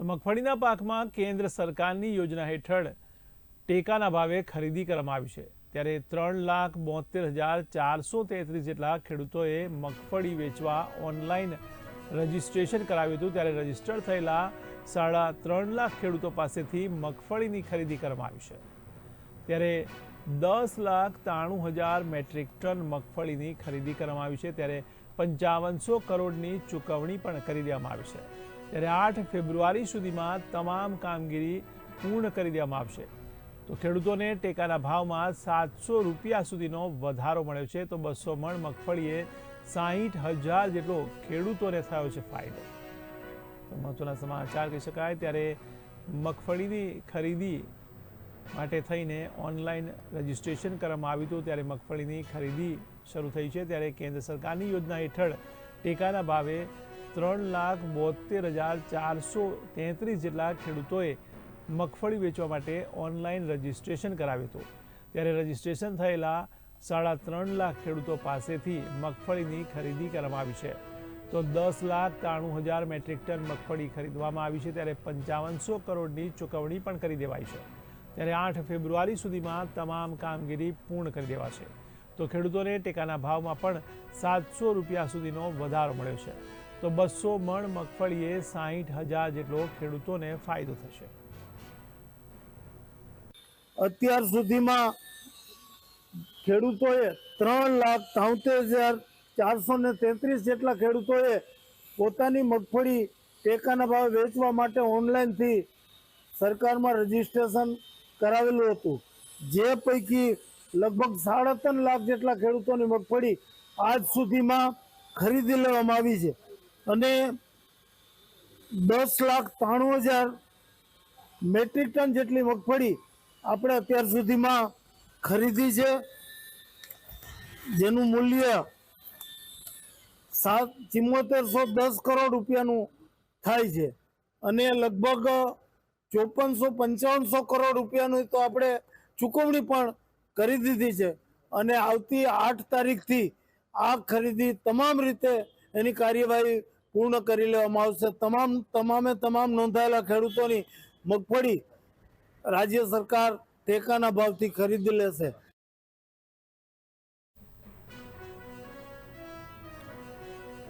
તો મગફળીના પાકમાં કેન્દ્ર સરકારની યોજના હેઠળ ટેકાના ભાવે ખરીદી કરવામાં આવી છે. ત્યારે ત્રણ લાખ બોતેર હજાર ચારસો તેત્રીસ જેટલા ખેડૂતોએ મગફળી વેચવા ઓનલાઈન રજીસ્ટ્રેશન કરાવ્યું હતું. ત્યારે રજિસ્ટર થયેલા સાડા ત્રણ લાખ ખેડૂતો પાસેથી મગફળીની ખરીદી કરવામાં આવી છે. ત્યારે દસ લાખ ત્રાણું હજાર મેટ્રિક ટન મગફળીની ખરીદી કરવામાં આવી છે. ત્યારે પંચાવનસો કરોડની ચૂકવણી પણ કરી દેવામાં આવી છે. ત્યારે આઠ ફેબ્રુઆરી સુધીમાં તમામ કામગીરી પૂર્ણ કરી દેવામાં આવશે. તો ખેડૂતોને ટેકાના ભાવમાં સાતસો રૂપિયા સુધીનો વધારો મળ્યો છે. તો બસો મણ મગફળીએ સાહીઠ હજાર જેટલો ખેડૂતોને થયો છે ફાયદો. તો મહત્વના સમાચાર કહી શકાય, ત્યારે મગફળીની ખરીદી માટે થઈને ઓનલાઈન રજીસ્ટ્રેશન કરવામાં આવ્યું હતું. ત્યારે મગફળીની ખરીદી શરૂ થઈ છે. ત્યારે કેન્દ્ર સરકારની યોજના હેઠળ ટેકાના ભાવે ત્રણ લાખ બોતેર હજાર ચારસો તેત્રીસ જેટલા ખેડૂતોએ મગફળી વેચવા માટે ઓનલાઈન રજિસ્ટ્રેશન કરાવ્યું હતું. ત્યારે રજીસ્ટ્રેશન થયેલા સાડા ત્રણ લાખ ખેડૂતો પાસેથી મગફળીની ખરીદી કરવામાં આવી છે. તો દસ લાખ ત્રાણું હજાર મેટ્રિક ટન મગફળી ખરીદવામાં આવી છે. ત્યારે પંચાવનસો કરોડની ચૂકવણી પણ કરી દેવાઈ છે. ત્યારે આઠ ફેબ્રુઆરી સુધીમાં તમામ કામગીરી પૂર્ણ કરી દેવાશે. તો ખેડૂતોને ટેકાના ભાવમાં પણ સાતસો રૂપિયા સુધીનો વધારો મળ્યો છે. તો બસો મણ મગફળીએ સાહીઠ હજાર જેટલો ખેડૂતોને ફાયદો થશે. અત્યાર સુધીમાં ખેડૂતોએ ત્રણ લાખ ત્રાઉતેર હજાર ચારસો ને તેત્રીસ જેટલા ખેડૂતોએ પોતાની મગફળી ટેકાના ભાવે વેચવા માટે ઓનલાઈનથી સરકારમાં રજીસ્ટ્રેશન કરાવેલું હતું. જે પૈકી લગભગ સાડા ત્રણ લાખ જેટલા ખેડૂતોની મગફળી આજ સુધીમાં ખરીદી લેવામાં આવી છે. અને દસ લાખ ત્રાણું હજાર મેટ્રિક ટન જેટલી મગફળી આપણે અત્યાર સુધીમાં ખરીદી છે. જેનું મૂલ્ય સાત ચિમ્મોતેરસો દસ કરોડ રૂપિયાનું થાય છે. અને લગભગ ચોપનસો પંચાવનસો કરોડ રૂપિયાનું તો આપણે ચૂકવણી પણ કરી દીધી છે. અને આવતી આઠ તારીખથી આ ખરીદી તમામ રીતે એની કાર્યવાહી પૂર્ણ કરી લેવામાં આવશે. તમામ, તમામે તમામ નોંધાયેલા ખેડૂતોની મગફળી રાજ્ય સરકાર ટેકાના ભાવથી ખરીદી લેશે.